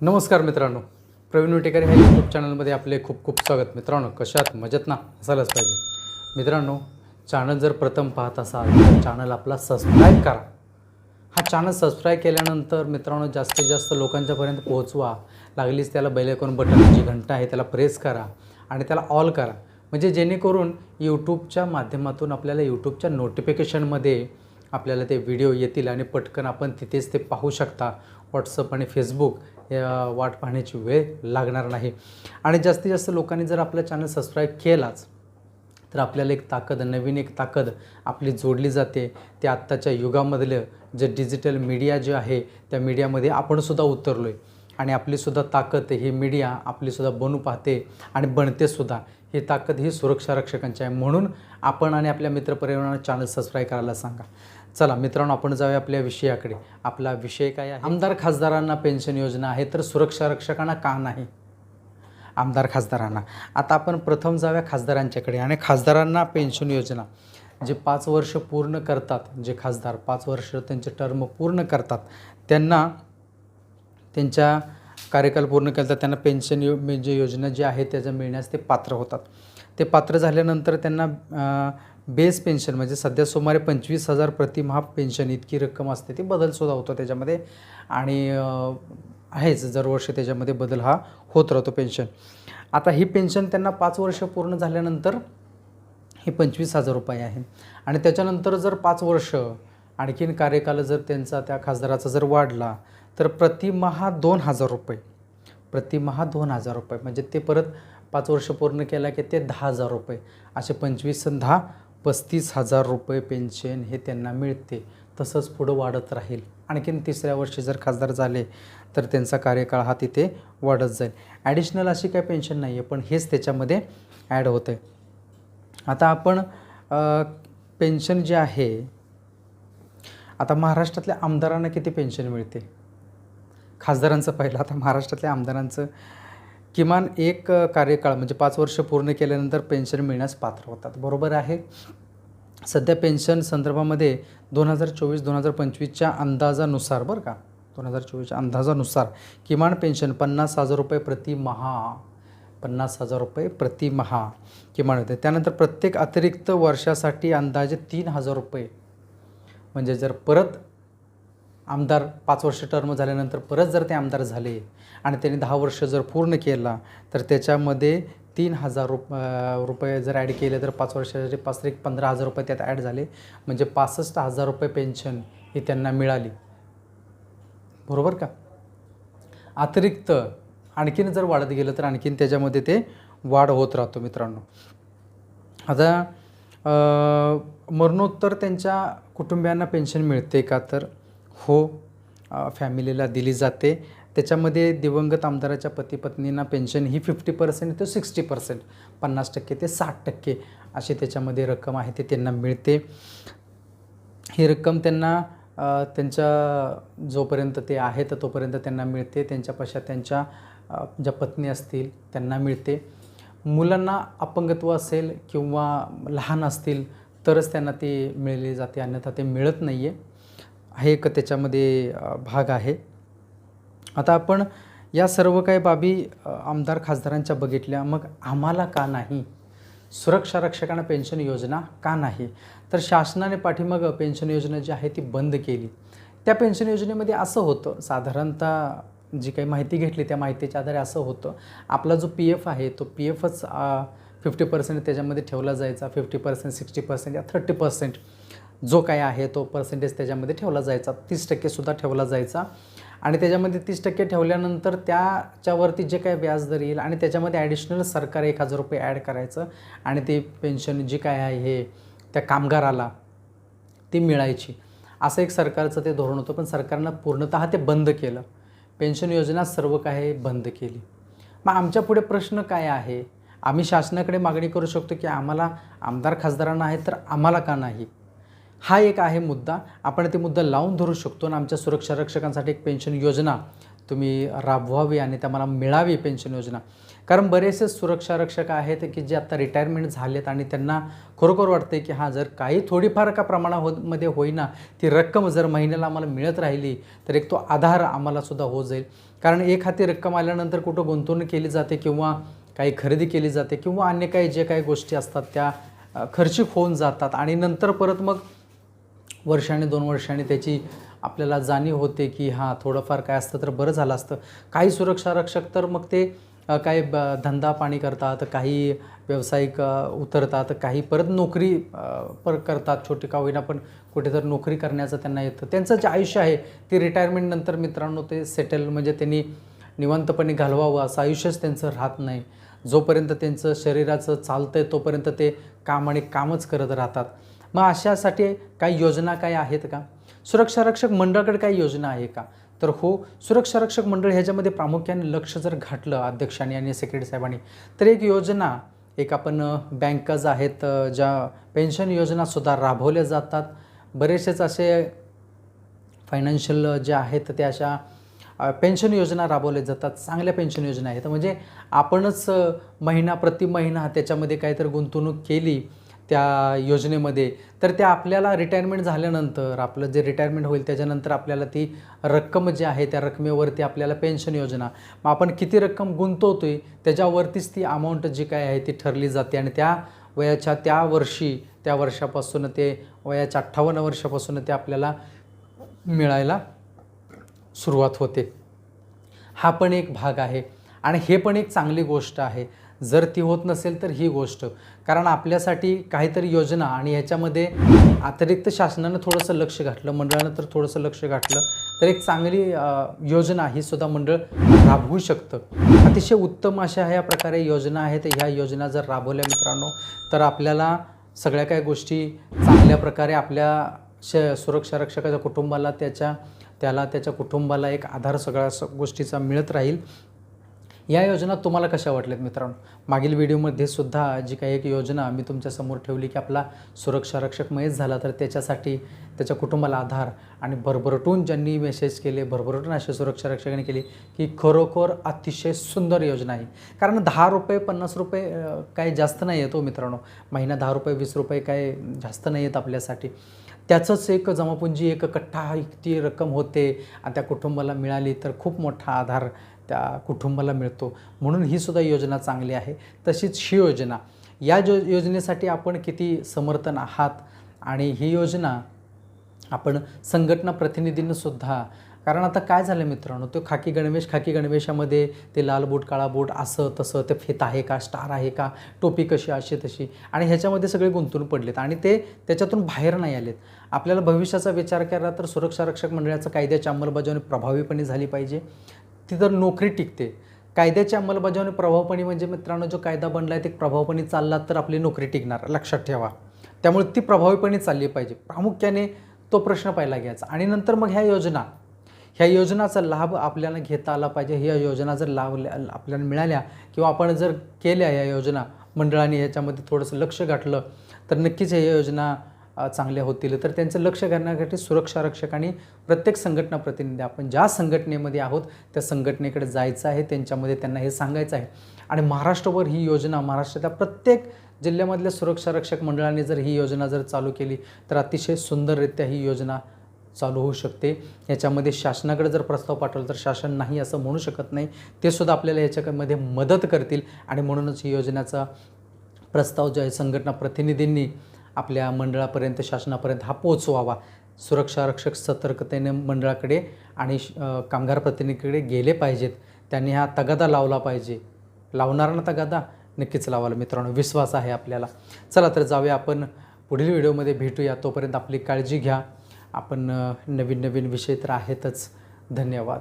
नमस्कार मित्रांनो. प्रवीण विटेकर ह्या यूट्यूब चॅनलमध्ये आपले खूप खूप स्वागत. मित्रांनो कशात मजेत ना? असायलाच पाहिजे. मित्रांनो चॅनल जर प्रथम पाहत असाल तर चॅनल आपला सबस्क्राईब करा. हा चॅनल सबस्क्राईब केल्यानंतर मित्रांनो जास्तीत जास्त लोकांच्यापर्यंत पोहोचवा. लागलीच त्याला बैलेकॉन बटन जी घंटा आहे त्याला प्रेस करा आणि त्याला ऑल करा. म्हणजे जेणेकरून यूट्यूबच्या माध्यमातून आपल्याला यूट्यूबच्या नोटिफिकेशनमध्ये आपल्याला ते व्हिडिओ येतील आणि पटकन आपण तिथेच ते पाहू शकता. व्हॉट्सअप आणि फेसबुक वाट पाहण्याची वेळ लागणार नाही. आणि जास्तीत जास्त लोकांनी जर आपलं चॅनल सबस्क्राईब केलाच तर आपल्याला एक ताकद नवीन एक ताकद आपली जोडली जाते. ते आत्ताच्या युगामधलं जे डिजिटल मीडिया जे आहे त्या मीडियामध्ये आपणसुद्धा उतरलो आहे आणि आपलीसुद्धा ताकद ही मीडिया आपलीसुद्धा बनू पाहते आणि बनतेसुद्धा ही ताकद ही सुरक्षा रक्षकांची आहे. म्हणून आपण आणि आपल्या मित्रपरिवारांना चॅनल सबस्क्राईब करायला सांगा. चला मित्रांनो आपण जाऊया आपल्या विषयाकडे. आपला विषय काय आहे? आमदार खासदारांना पेन्शन योजना आहे तर सुरक्षा रक्षकांना का नाही? आमदार खासदारांना. आता आपण प्रथम जाऊया खासदारांच्याकडे आणि खासदारांना पेन्शन योजना. जे पाच वर्ष पूर्ण करतात जे खासदार पाच वर्ष त्यांचे टर्म पूर्ण करतात त्यांना त्यांच्या कार्यकाल पूर्ण करतात तर त्यांना पेन्शन यो म्हणजे योजना जी आहे त्याचं मिळण्यास ते पात्र होतात. ते पात्र झाल्यानंतर त्यांना बेस पेन्शन म्हणजे सध्या सुमारे पंचवीस हजार प्रतिमाह पेन्शन इतकी रक्कम असते ती बदलसुद्धा होतो त्याच्यामध्ये. आणि आहेच दरवर्षी त्याच्यामध्ये बदल हा होत राहतो पेन्शन. आता ही पेन्शन त्यांना पाच वर्ष पूर्ण झाल्यानंतर हे पंचवीस हजार रुपये आहे. आणि त्याच्यानंतर जर पाच वर्ष आणखीन कार्यकाल जर त्यांचा त्या खासदाराचा जर वाढला तर प्रतिमहा दोन हजार रुपये. प्रतिमहा दोन हजार रुपये. म्हणजे ते परत पाच वर्ष पूर्ण केला की ते दहा हजार रुपये. असे पंचवीस दहा पस्तीस हजार रुपये पेन्शन हे त्यांना मिळते. तसंच पुढं वाढत राहील. आणखीन तिसऱ्या वर्षी जर खासदार झाले तर त्यांचा कार्यकाळ हा तिथे वाढत जाईल. ॲडिशनल अशी काय पेन्शन नाही आहे पण हेच त्याच्यामध्ये ॲड होतं आहे आता आपण पेन्शन जे आहे आता महाराष्ट्रातल्या आमदारांना किती पेन्शन मिळते? खासदारांचं पहिलं आता महाराष्ट्रातल्या आमदारांचं किमान एक कार्यकाळ म्हणजे पाच वर्ष पूर्ण केल्यानंतर पेन्शन मिळण्यास पात्र होतात. बरोबर आहे? सध्या पेन्शन संदर्भामध्ये दोन हजार चोवीस दोन हजार पंचवीसच्या अंदाजानुसार बरं का? दोन हजार चोवीसच्या अंदाजानुसार किमान पेन्शन पन्नास हजार रुपये प्रतिमहा पन्नास हजार रुपये प्रतिमहा किमान होते. त्यानंतर प्रत्येक अतिरिक्त वर्षासाठी अंदाजे तीन हजार रुपये. म्हणजे जर परत आमदार पाच वर्ष टर्म झाल्यानंतर परत जर ते आमदार झाले आणि त्यांनी दहा वर्ष जर पूर्ण केला तर त्याच्यामध्ये तीन हजार रुप रुपये जर ॲड केले तर पाच वर्षासाठी पाच एक पंधरा हजार रुपये त्यात ॲड झाले. म्हणजे पासष्ट हजार रुपये पेन्शन ही त्यांना मिळाली. बरोबर का? अतिरिक्त आणखीन जर वाढत गेलं तर आणखीन त्याच्यामध्ये ते वाढ होत राहतो मित्रांनो. आता मरणोत्तर त्यांच्या कुटुंबियांना पेन्शन मिळते का? तर हो फॅमिलीला दिली जाते. त्याच्यामध्ये दिवंगत आमदाराच्या पती पत्नींना पेन्शन ही फिफ्टी पर्सेंट ते सिक्स्टी पर्सेंट पन्नास टक्के ते साठ टक्के अशी त्याच्यामध्ये रक्कम आहे ते त्यांना मिळते. ही रक्कम त्यांना त्यांच्या जोपर्यंत ते आहेत तोपर्यंत त्यांना मिळते. त्यांच्या पश्चात त्यांच्या ज्या पत्नी असतील त्यांना मिळते. मुलांना अपंगत्व असेल किंवा लहान असतील तरच त्यांना ते मिळले जाते अन्यथा ते मिळत नाही आहे हा एक त्याच्यामध्ये भाग आहे. आता आपण या सर्व काही बाबी आमदार खासदारांच्या बघितल्या. मग आम्हाला का नाही? सुरक्षा रक्षकांना पेन्शन योजना का नाही? तर शासनाने पाठीमागं पेन्शन योजना जी आहे ती बंद केली. त्या पेन्शन योजनेमध्ये असं होतं साधारणतः जी काही माहिती घेतली त्या माहितीच्या आधारे असं होतं. आपला जो पी एफ आहे तो पी एफच फिफ्टी पर्सेंट त्याच्यामध्ये ठेवला जायचा. फिफ्टी पर्सेंट सिक्स्टी पर्सेंट या थर्टी पर्सेंट जो काय आहे तो पर्सेंटेज त्याच्यामध्ये ठेवला जायचा. तीस टक्केसुद्धा ठेवला जायचा. आणि त्याच्यामध्ये तीस टक्के ठेवल्यानंतर त्याच्यावरती जे काही व्याजदर येईल आणि त्याच्यामध्ये ॲडिशनल सरकार एक हजार रुपये ॲड करायचं आणि ते पेन्शन जी काय आहे हे त्या कामगाराला ती मिळायची. असं एक सरकारचं ते धोरण होतं. पण सरकारनं पूर्णतः ते बंद केलं. पेन्शन योजना सर्व काही बंद केली. मग आमच्या पुढे प्रश्न काय आहे? आम्ही शासनाकडे मागणी करू शकतो की आम्हाला आमदार खासदारांना आहे तर आम्हाला का नाही? हा एक आहे मुद्दा. आपण ते मुद्दा लावून धरू शकतो आणि आमच्या सुरक्षा रक्षकांसाठी एक पेन्शन योजना तुम्ही राबवावी आणि त्या मला मिळावी पेन्शन योजना. कारण बरेचसे सुरक्षा रक्षक आहेत की जे आता रिटायरमेंट झालेत आणि त्यांना खरोखर वाटते की हां जर काही थोडीफार का प्रमाणा हो मध्ये होईना ती रक्कम जर महिन्याला आम्हाला मिळत राहिली तर एक तो आधार आम्हालासुद्धा होत जाईल. कारण एक हाती रक्कम आल्यानंतर कुठं गुंतवणूक केली जाते किंवा काही खरेदी केली जाते किंवा अन्य काही जे काही गोष्टी असतात त्या खर्चिक होऊन जातात आणि नंतर परत मग वर्षाने दोन वर्षाने त्याची आपल्याला जाणीव होते की हां थोडंफार काय असतं तर बरं झालं असतं. काही सुरक्षा रक्षक तर मग ते काही ब धंदा पाणी करतात काही व्यावसायिक उतरतात काही परत नोकरी पर करतात. छोटी का होईना पण कुठेतरी नोकरी करण्याचं त्यांना येतं. त्यांचं जे आयुष्य आहे ते रिटायरमेंटनंतर मित्रांनो ते सेटल म्हणजे त्यांनी निवांतपणे घालवावं असं आयुष्यच त्यांचं राहत नाही. जोपर्यंत त्यांचं शरीराचं चालतं आहे तोपर्यंत ते काम आणि कामच करत राहतात. मग अशासाठी काही योजना काय आहेत का? सुरक्षा रक्षक मंडळाकडे काही योजना आहे का? तर हो सुरक्षा रक्षक मंडळ ह्याच्यामध्ये प्रामुख्याने लक्ष जर घातलं अध्यक्षांनी आणि सेक्रेटरी साहेबांनी तर एक योजना एक आपण बँकज बँकाज आहेत ज्या पेन्शन योजनासुद्धा राबवल्या जातात. बरेचसेच असे फायनान्शियल जे आहेत ते अशा पेन्शन योजना राबवल्या जातात. चांगल्या पेन्शन योजना आहेत. म्हणजे आपणच महिना प्रति महिना त्याच्यामध्ये काहीतरी गुंतवणूक केली त्या योजनेमध्ये तर त्या आपल्याला रिटायरमेंट झाल्यानंतर आपलं जे रिटायरमेंट होईल त्याच्यानंतर आपल्याला ती रक्कम जी आहे त्या रकमेवरती आपल्याला पेन्शन योजना. मग आपण किती रक्कम गुंतवतो आहे त्याच्यावरतीच ती अमाऊंट जी काय आहे ती ठरली जाते आणि त्या वयाच्या त्या वर्षी त्या वर्षापासून ते वयाच्या अठ्ठावन्न वर्षापासून ते आपल्याला मिळायला सुरुवात होते. हा पण एक भाग आहे. आणि हे पण एक चांगली गोष्ट आहे. जर ती होत नसेल तर ही गोष्ट. कारण आपल्यासाठी काहीतरी योजना आणि ह्याच्यामध्ये अतिरिक्त शासनानं थोडंसं लक्ष घातलं मंडळानं तर थोडंसं लक्ष घातलं तर एक चांगली योजना ही सुद्धा मंडळ राबवू शकतं. अतिशय उत्तम अशा ह्या प्रकारे योजना आहेत. ह्या योजना जर राबवल्या मित्रांनो तर आपल्याला सगळ्या काही गोष्टी चांगल्या प्रकारे आपल्या श सुरक्षा रक्षकाच्या कुटुंबाला त्याच्या त्याला त्याच्या कुटुंबाला एक आधार सगळ्या गोष्टीचा मिळत राहील. या योजना तुम्हाला कशा वाटल्यात मित्रांनो? मागील व्हिडिओमध्ये सुद्धा जी काही एक योजना मी तुमच्यासमोर ठेवली की आपला सुरक्षा रक्षक मयत झाला तर त्याच्यासाठी त्याच्या कुटुंबाला आधार आणि भरभरटून ज्यांनी मेसेज केले भरभरटून असे सुरक्षा रक्षकाने केली की खरोखर अतिशय सुंदर योजना आहे. कारण दहा रुपये पन्नास रुपये काय जास्त नाही येतो हो मित्रांनो. महिना दहा रुपये वीस रुपये काय जास्त नाही येत आपल्यासाठी. त्याचंच एक जमापुंजी एक कट्टा इतकी रक्कम होते आणि त्या कुटुंबाला मिळाली तर खूप मोठा आधार त्या कुटुंबाला मिळतो. म्हणून ही सुद्धा योजना चांगली आहे. तशीच ही योजना. या जो योजनेसाठी आपण किती समर्थन आहात? आणि ही योजना आपण संघटना प्रतिनिधींनीसुद्धा कारण आता काय झालं मित्रांनो? तो खाकी गणवेश खाकी गणवेशामध्ये ते लाल बूट काळा बूट असं तसं ते फेत आहे का? स्टार आहे का? टोपी कशी अशी तशी. आणि ह्याच्यामध्ये सगळे गुंतून पडलेत. आणि ते त्याच्यातून बाहेर नाही आलेत. आपल्याला भविष्याचा विचार केला तर सुरक्षा रक्षक मंडळाचं कायद्याची अंमलबजावणी प्रभावीपणे झाली पाहिजे. ती जर नोकरी टिकते. कायद्याची अंमलबजावणी प्रभावपणे म्हणजे मित्रांनो जो कायदा बनला आहे ते प्रभावपणे चालला तर आपली नोकरी टिकणार. लक्षात ठेवा. त्यामुळे ती प्रभावीपणे चालली पाहिजे. प्रामुख्याने तो प्रश्न पाहिला घ्यायचा. आणि नंतर मग ह्या योजना. ह्या योजनाचा लाभ आपल्याला घेता आला पाहिजे. ह्या योजना जर लाभ आपल्याला मिळाल्या किंवा आपण जर केल्या या योजना मंडळाने ह्याच्यामध्ये थोडंसं लक्ष घातलं तर नक्कीच ह्या योजना चांगल्या होतील. तर त्यांचं लक्ष घालण्यासाठी सुरक्षा रक्षक आणि प्रत्येक संघटना प्रतिनिधी आपण ज्या संघटनेमध्ये आहोत त्या संघटनेकडे जायचं आहे त्यांच्यामध्ये त्यांना हे सांगायचं आहे. आणि महाराष्ट्रभर ही योजना महाराष्ट्रातल्या प्रत्येक जिल्ह्यामधल्या सुरक्षा रक्षक मंडळाने जर ही योजना जर चालू केली तर अतिशय सुंदररित्या ही योजना चालू होऊ शकते. याच्यामध्ये शासनाकडे जर प्रस्ताव पाठवला तर शासन नाही असं म्हणू शकत नाही. ते सुद्धा आपल्याला याच्यामध्ये मदत करतील. आणि म्हणूनच ही योजनेचा प्रस्ताव जो आहे संघटना प्रतिनिधींनी आपल्या मंडळापर्यंत शासनापर्यंत हा पोचवावा सुरक्षा रक्षक सतर्कतेने मंडळाकडे आणि श- कामगार प्रतिनिधीकडे गेले पाहिजेत. त्यांनी हा तगादा लावला पाहिजे. लावणार ना तगादा? नक्कीच लावायला मित्रांनो. विश्वास आहे आपल्याला. चला तर जाऊया आपण पुढील व्हिडिओमध्ये भेटूया. तोपर्यंत आपली काळजी घ्या. आपण नवीन नवीन विषय तर आहेतच. धन्यवाद.